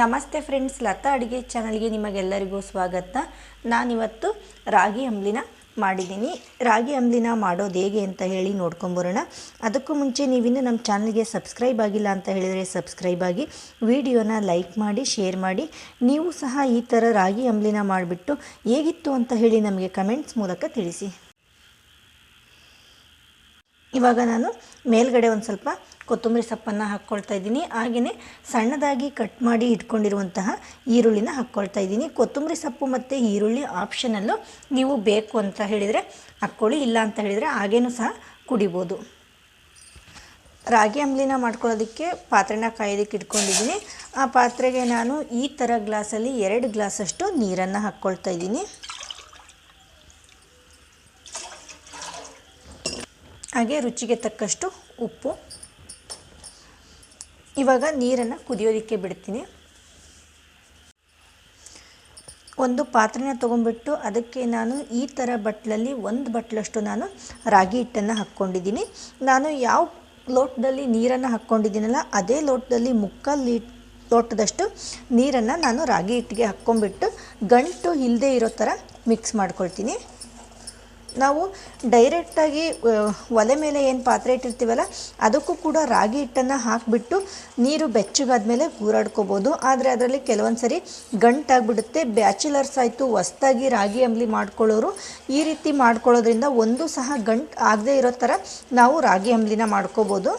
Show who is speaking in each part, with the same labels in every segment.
Speaker 1: ನಮಸ್ತೆ ಫ್ರೆಂಡ್ಸ್, ಲತಾ ಅಡುಗೆ ಚಾನಲ್ಗೆ ನಿಮಗೆಲ್ಲರಿಗೂ ಸ್ವಾಗತ. ನಾನಿವತ್ತು ರಾಗಿ ಅಂಬ್ಲಿನ ಮಾಡಿದ್ದೀನಿ. ರಾಗಿ ಅಂಬ್ಲಿನ ಮಾಡೋದು ಹೇಗೆ ಅಂತ ಹೇಳಿ ನೋಡ್ಕೊಂಬರೋಣ. ಅದಕ್ಕೂ ಮುಂಚೆ ನೀವಿನ್ನು ನಮ್ಮ ಚಾನಲ್ಗೆ ಸಬ್ಸ್ಕ್ರೈಬ್ ಆಗಿಲ್ಲ ಅಂತ ಹೇಳಿದರೆ ಸಬ್ಸ್ಕ್ರೈಬ್ ಆಗಿ, ವಿಡಿಯೋನ ಲೈಕ್ ಮಾಡಿ, ಶೇರ್ ಮಾಡಿ. ನೀವು ಸಹ ಈ ಥರ ರಾಗಿ ಅಂಬ್ಲಿನ ಮಾಡಿಬಿಟ್ಟು ಹೇಗಿತ್ತು ಅಂತ ಹೇಳಿ ನಮಗೆ ಕಮೆಂಟ್ಸ್ ಮೂಲಕ ತಿಳಿಸಿ. ಇವಾಗ ನಾನು ಮೇಲ್ಗಡೆ ಒಂದು ಸ್ವಲ್ಪ ಕೊತ್ತಂಬರಿ ಸೊಪ್ಪನ್ನು ಹಾಕ್ಕೊಳ್ತಾ ಇದ್ದೀನಿ. ಹಾಗೆಯೇ ಸಣ್ಣದಾಗಿ ಕಟ್ ಮಾಡಿ ಇಟ್ಕೊಂಡಿರುವಂತಹ ಈರುಳ್ಳಿನ ಹಾಕ್ಕೊಳ್ತಾ ಇದ್ದೀನಿ. ಕೊತ್ತಂಬರಿ ಸೊಪ್ಪು ಮತ್ತು ಈರುಳ್ಳಿ ಆಪ್ಷನಲ್ಲೂ ನೀವು ಬೇಕು ಅಂತ ಹೇಳಿದರೆ ಹಾಕ್ಕೊಳ್ಳಿ, ಇಲ್ಲ ಅಂತ ಹೇಳಿದರೆ ಹಾಗೇನೂ ಸಹ ಕುಡಿಬೋದು. ರಾಗಿ ಅಂಬ್ಲಿನ ಮಾಡ್ಕೊಳ್ಳೋದಕ್ಕೆ ಪಾತ್ರೆನ ಕಾಯೋದಕ್ಕೆ ಇಟ್ಕೊಂಡಿದ್ದೀನಿ. ಆ ಪಾತ್ರೆಗೆ ನಾನು ಈ ಥರ ಗ್ಲಾಸಲ್ಲಿ ಎರಡು ಗ್ಲಾಸಷ್ಟು ನೀರನ್ನು ಹಾಕ್ಕೊಳ್ತಾ ಇದ್ದೀನಿ. ಹಾಗೆ ರುಚಿಗೆ ತಕ್ಕಷ್ಟು ಉಪ್ಪು ಇವಾಗ ನೀರನ್ನು ಕುದಿಯೋದಕ್ಕೆ ಬಿಡ್ತೀನಿ. ಒಂದು ಪಾತ್ರೆನ ತೊಗೊಂಡ್ಬಿಟ್ಟು ಅದಕ್ಕೆ ನಾನು ಈ ಥರ ಬಟ್ಲಲ್ಲಿ ಒಂದು ಬಟ್ಲಷ್ಟು ನಾನು ರಾಗಿ ಹಿಟ್ಟನ್ನು ಹಾಕ್ಕೊಂಡಿದ್ದೀನಿ. ನಾನು ಯಾವ ಲೋಟದಲ್ಲಿ ನೀರನ್ನು ಹಾಕ್ಕೊಂಡಿದ್ದೀನಲ್ಲ, ಅದೇ ಲೋಟದಲ್ಲಿ ಮುಕ್ಕಲ್ಲಿ ಲೋಟದಷ್ಟು ನೀರನ್ನು ನಾನು ರಾಗಿ ಹಿಟ್ಟಿಗೆ ಹಾಕ್ಕೊಂಡ್ಬಿಟ್ಟು ಗಂಟು ಇಲ್ಲದೆ ಇರೋ ಥರ ಮಿಕ್ಸ್ ಮಾಡ್ಕೊಳ್ತೀನಿ. ನಾವು ಡೈರೆಕ್ಟಾಗಿ ಒಲೆ ಮೇಲೆ ಏನು ಪಾತ್ರೆ ಇಟ್ಟಿರ್ತೀವಲ್ಲ, ಅದಕ್ಕೂ ಕೂಡ ರಾಗಿ ಹಿಟ್ಟನ್ನು ಹಾಕಿಬಿಟ್ಟು ನೀರು ಬೆಚ್ಚಗಾದ ಮೇಲೆ ಗೂರಾಡ್ಕೋಬೋದು ಆದರೆ ಅದರಲ್ಲಿ ಕೆಲವೊಂದು ಸರಿ ಗಂಟಾಗ್ಬಿಡುತ್ತೆ. ಬ್ಯಾಚುಲರ್ಸ್ ಆಯಿತು, ಹೊಸ್ದಾಗಿ ರಾಗಿ ಅಂಬ್ಲಿ ಮಾಡ್ಕೊಳ್ಳೋರು ಈ ರೀತಿ ಮಾಡ್ಕೊಳ್ಳೋದ್ರಿಂದ ಒಂದು ಸಹ ಗಂಟು ಆಗದೇ ಇರೋ ಥರ ನಾವು ರಾಗಿ ಅಂಬ್ಲಿನ ಮಾಡ್ಕೋಬೋದು.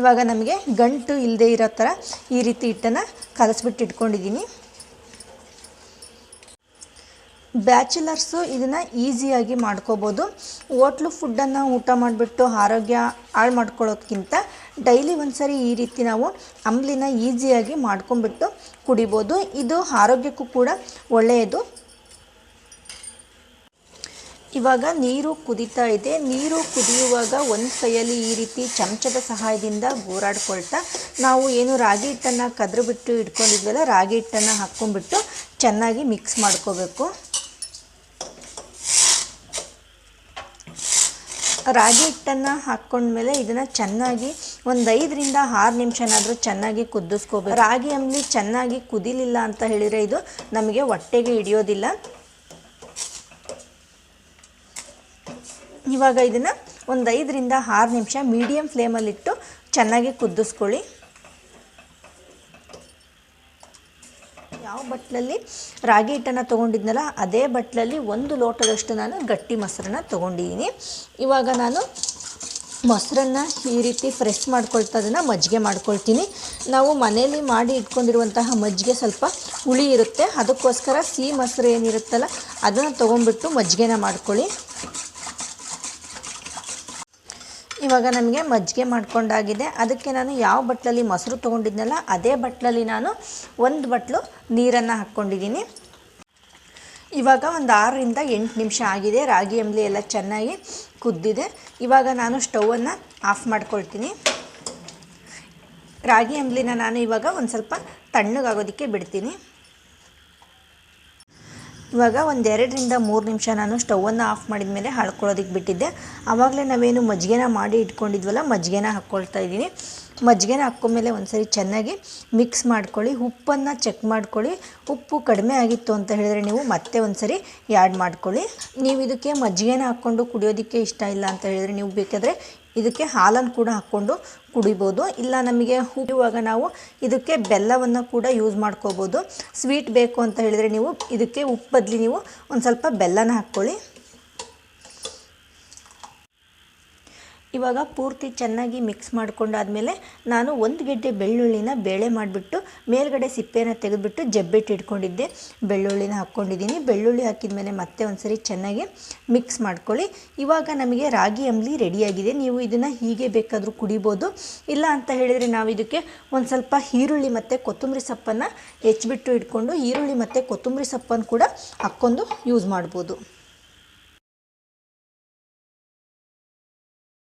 Speaker 1: ಇವಾಗ ನಮಗೆ ಗಂಟು ಇಲ್ಲದೆ ಇರೋ ಥರ ಈ ರೀತಿ ಹಿಟ್ಟನ್ನು ಕಲಸ್ಬಿಟ್ಟು ಇಟ್ಕೊಂಡಿದ್ದೀನಿ. ಬ್ಯಾಚುಲರ್ಸು ಇದನ್ನು ಈಸಿಯಾಗಿ ಮಾಡ್ಕೋಬೋದು. ಹೋಟ್ಲು ಫುಡ್ಡನ್ನು ಊಟ ಮಾಡಿಬಿಟ್ಟು ಆರೋಗ್ಯ ಹಾಳು ಮಾಡ್ಕೊಳ್ಳೋದ್ಕಿಂತ ಡೈಲಿ ಒಂದ್ಸರಿ ಈ ರೀತಿ ನಾವು ಅಂಬ್ಲಿನ ಈಸಿಯಾಗಿ ಮಾಡ್ಕೊಂಬಿಟ್ಟು ಕುಡಿಬೋದು. ಇದು ಆರೋಗ್ಯಕ್ಕೂ ಕೂಡ ಒಳ್ಳೆಯದು. ಇವಾಗ ನೀರು ಕುದೀತಾ ಇದೆ. ನೀರು ಕುದಿಯುವಾಗ ಒಂದು ಕೈಯಲ್ಲಿ ಈ ರೀತಿ ಚಮಚದ ಸಹಾಯದಿಂದ ಗೋರಾಡ್ಕೊಳ್ತಾ ನಾವು ಏನು ರಾಗಿ ಹಿಟ್ಟನ್ನು ಕದ್ರು ಬಿಟ್ಟು ಇಟ್ಕೊಂಡಿದ್ವಲ್ಲ ರಾಗಿ ಹಿಟ್ಟನ್ನು ಹಾಕ್ಕೊಂಡ್ಬಿಟ್ಟು ಚೆನ್ನಾಗಿ ಮಿಕ್ಸ್ ಮಾಡ್ಕೋಬೇಕು. ರಾಗಿ ಹಿಟ್ಟನ್ನು ಹಾಕ್ಕೊಂಡ್ಮೇಲೆ ಇದನ್ನು ಚೆನ್ನಾಗಿ ಒಂದು ಐದರಿಂದ ಆರು ನಿಮಿಷನಾದರೂ ಚೆನ್ನಾಗಿ ಕುದಿಸ್ಕೋಬೇಕು. ರಾಗಿ ಅಂಬಲಿ ಚೆನ್ನಾಗಿ ಕುದಿಲಿಲ್ಲ ಅಂತ ಹೇಳಿದರೆ ಇದು ನಮಗೆ ಹೊಟ್ಟೆಗೆ ಹಿಡಿಯೋದಿಲ್ಲ. ಇವಾಗ ಇದನ್ನು ಒಂದು ಐದರಿಂದ ಆರು ನಿಮಿಷ ಮೀಡಿಯಮ್ ಫ್ಲೇಮಲ್ಲಿಟ್ಟು ಚೆನ್ನಾಗಿ ಕುದಿಸ್ಕೊಳ್ಳಿ. ಯಾವ ಬಟ್ಲಲ್ಲಿ ರಾಗಿ ಹಿಟ್ಟನ್ನು ತೊಗೊಂಡಿದ್ನಲ್ಲ, ಅದೇ ಬಟ್ಲಲ್ಲಿ ಒಂದು ಲೋಟದಷ್ಟು ನಾನು ಗಟ್ಟಿ ಮೊಸರನ್ನ ತೊಗೊಂಡಿದ್ದೀನಿ ಇವಾಗ ನಾನು ಮೊಸರನ್ನು ಈ ರೀತಿ ಫ್ರೆಶ್ ಮಾಡ್ಕೊಳ್ತಾ ಅದನ್ನು ಮಜ್ಜಿಗೆ ಮಾಡ್ಕೊಳ್ತೀನಿ. ನಾವು ಮನೆಯಲ್ಲಿ ಮಾಡಿ ಇಟ್ಕೊಂಡಿರುವಂತಹ ಮಜ್ಜಿಗೆ ಸ್ವಲ್ಪ ಹುಳಿ ಇರುತ್ತೆ. ಅದಕ್ಕೋಸ್ಕರ ಸಿಹಿ ಮೊಸರು ಏನಿರುತ್ತಲ್ಲ, ಅದನ್ನು ತೊಗೊಂಡ್ಬಿಟ್ಟು ಮಜ್ಜಿಗೆನ ಮಾಡ್ಕೊಳ್ಳಿ. ಇವಾಗ ನಮಗೆ ಮಜ್ಜಿಗೆ ಮಾಡ್ಕೊಂಡಾಗಿದೆ. ಅದಕ್ಕೆ ನಾನು ಯಾವ ಬಟ್ಲಲ್ಲಿ ಮೊಸರು ತೊಗೊಂಡಿದ್ನಲ್ಲ, ಅದೇ ಬಟ್ಲಲ್ಲಿ ನಾನು ಒಂದು ಬಟ್ಲು ನೀರನ್ನು ಹಾಕ್ಕೊಂಡಿದ್ದೀನಿ. ಇವಾಗ ಒಂದು ಆರರಿಂದ ಎಂಟು ನಿಮಿಷ ಆಗಿದೆ. ರಾಗಿ ಅಂಬ್ಲಿ ಎಲ್ಲ ಚೆನ್ನಾಗಿ ಕುದ್ದಿದೆ. ಇವಾಗ ನಾನು ಸ್ಟವನ್ನು ಆಫ್ ಮಾಡ್ಕೊಳ್ತೀನಿ. ರಾಗಿ ಅಂಬ್ಲಿನ ನಾನು ಇವಾಗ ಒಂದು ಸ್ವಲ್ಪ ತಣ್ಣಗಾಗೋದಕ್ಕೆ ಬಿಡ್ತೀನಿ. ಇವಾಗ ಒಂದು ಎರಡರಿಂದ ಮೂರು ನಿಮಿಷ ನಾನು ಸ್ಟವನ್ನು ಆಫ್ ಮಾಡಿದ ಮೇಲೆ ಹಾಳ್ಕೊಳ್ಳೋದಕ್ಕೆ ಬಿಟ್ಟಿದ್ದೆ. ಆವಾಗಲೇ ನಾವೇನು ಮಜ್ಜಿಗೆನ ಮಾಡಿ ಇಟ್ಕೊಂಡಿದ್ವಲ್ಲ, ಮಜ್ಜಿಗೆನ ಹಾಕ್ಕೊಳ್ತಾ ಇದ್ದೀನಿ. ಮಜ್ಜಿಗೆನ ಹಾಕ್ಕೊಂಡ್ಮೇಲೆ ಒಂದ್ಸರಿ ಚೆನ್ನಾಗಿ ಮಿಕ್ಸ್ ಮಾಡ್ಕೊಳ್ಳಿ, ಉಪ್ಪನ್ನು ಚೆಕ್ ಮಾಡ್ಕೊಳ್ಳಿ. ಉಪ್ಪು ಕಡಿಮೆ ಆಗಿತ್ತು ಅಂತ ಹೇಳಿದ್ರೆ ನೀವು ಮತ್ತೆ ಒಂದ್ಸರಿ ಆ್ಯಡ್ ಮಾಡ್ಕೊಳ್ಳಿ. ನೀವು ಇದಕ್ಕೆ ಮಜ್ಜಿಗೆನ ಹಾಕ್ಕೊಂಡು ಕುಡಿಯೋದಕ್ಕೆ ಇಷ್ಟ ಇಲ್ಲ ಅಂತ ಹೇಳಿದರೆ ನೀವು ಬೇಕಾದರೆ ಇದಕ್ಕೆ ಹಾಲನ್ನು ಕೂಡ ಹಾಕ್ಕೊಂಡು ಕುಡಿಬೋದು. ಇಲ್ಲ ನಮಗೆ ಹುಡುವಾಗ ನಾವು ಇದಕ್ಕೆ ಬೆಲ್ಲವನ್ನು ಕೂಡ ಯೂಸ್ ಮಾಡ್ಕೋಬೋದು. ಸ್ವೀಟ್ ಬೇಕು ಅಂತ ಹೇಳಿದರೆ ನೀವು ಇದಕ್ಕೆ ಉಪ್ಪು ಬದಲಿ ನೀವು ಒಂದು ಸ್ವಲ್ಪ ಬೆಲ್ಲನ ಹಾಕ್ಕೊಳ್ಳಿ. ಇವಾಗ ಪೂರ್ತಿ ಚೆನ್ನಾಗಿ ಮಿಕ್ಸ್ ಮಾಡ್ಕೊಂಡಾದಮೇಲೆ ನಾನು ಒಂದು ಗೆಡ್ಡೆ ಬೆಳ್ಳುಳ್ಳಿನ ಬೇಳೆ ಮಾಡಿಬಿಟ್ಟು ಮೇಲ್ಗಡೆ ಸಿಪ್ಪೆನ ತೆಗೆದುಬಿಟ್ಟು ಜಬ್ಬಿಟ್ಟು ಇಟ್ಕೊಂಡಿದ್ದೆ. ಬೆಳ್ಳುಳ್ಳಿನ ಹಾಕ್ಕೊಂಡಿದ್ದೀನಿ. ಬೆಳ್ಳುಳ್ಳಿ ಹಾಕಿದ ಮೇಲೆ ಮತ್ತೆ ಒಂದ್ಸರಿ ಚೆನ್ನಾಗಿ ಮಿಕ್ಸ್ ಮಾಡ್ಕೊಳ್ಳಿ. ಇವಾಗ ನಮಗೆ ರಾಗಿ ಅಂಬ್ಲಿ ರೆಡಿಯಾಗಿದೆ. ನೀವು ಇದನ್ನು ಹೀಗೆ ಬೇಕಾದರೂ ಕುಡಿಬೋದು. ಇಲ್ಲ ಅಂತ ಹೇಳಿದರೆ ನಾವು ಇದಕ್ಕೆ ಒಂದು ಸ್ವಲ್ಪ ಈರುಳ್ಳಿ ಮತ್ತು ಕೊತ್ತಂಬರಿ ಸೊಪ್ಪನ್ನು ಹೆಚ್ಚಿಬಿಟ್ಟು ಇಟ್ಕೊಂಡು ಈರುಳ್ಳಿ ಮತ್ತು ಕೊತ್ತಂಬರಿ ಸೊಪ್ಪನ್ನು ಕೂಡ ಹಾಕ್ಕೊಂಡು ಯೂಸ್ ಮಾಡ್ಬೋದು.